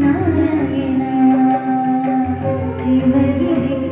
Narayana Sivagiri